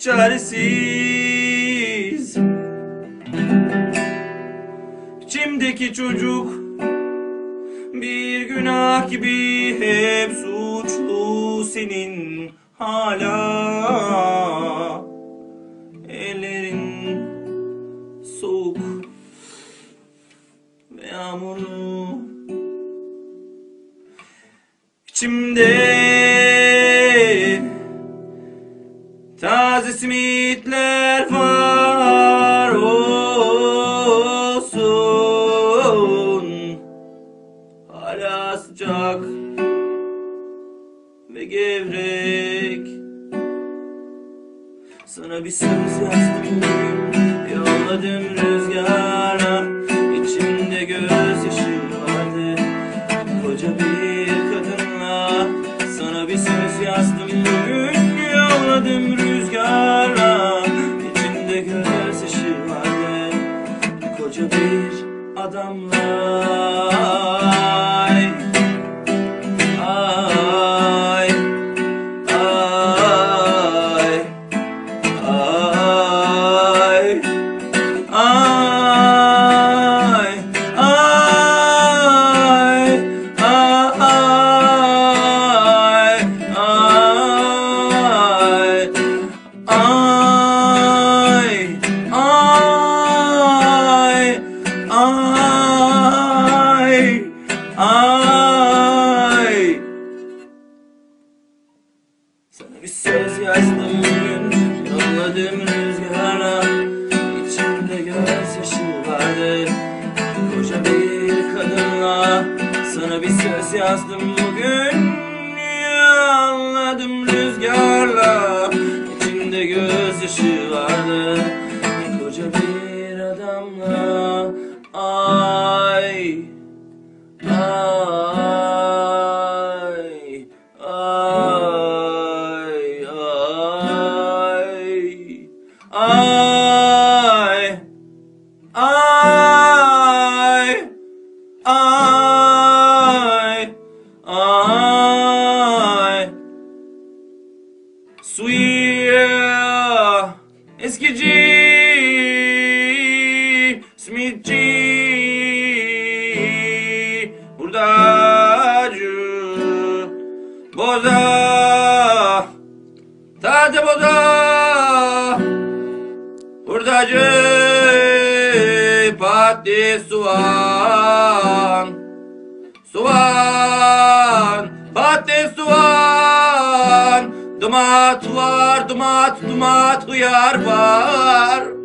çaresiz. İçimdeki çocuk bir günah gibi hep suçlu senin hala. Ellerin soğuk ve yağmurlu. İçimde simitler var olsun. Hala sıcak ve gevrek. Sana bir söz yazdım. Yolladım rüzgara. İçimde gözyaşı vardı. Koca bir kadınla Sana bir söz yazdım. Bugün Yolladım rüzgara Gözümde göz ışığı var Koca bir adamla söz yazdım bugün Yolladım rüzgara. İçimde gözyaşı vardı Koca bir kadınla Sana bir söz yazdım bugün Yolladım rüzgarla? İçimde gözyaşı vardı Koca bir adamla. Ay Ay, Ai, ai, ai. Suia, eskidi, smiti, buradacı, boza, taze boza, buradacı. Saati Suvan Suvan Fatih Suvan Dumat var dumat dumat uyar var.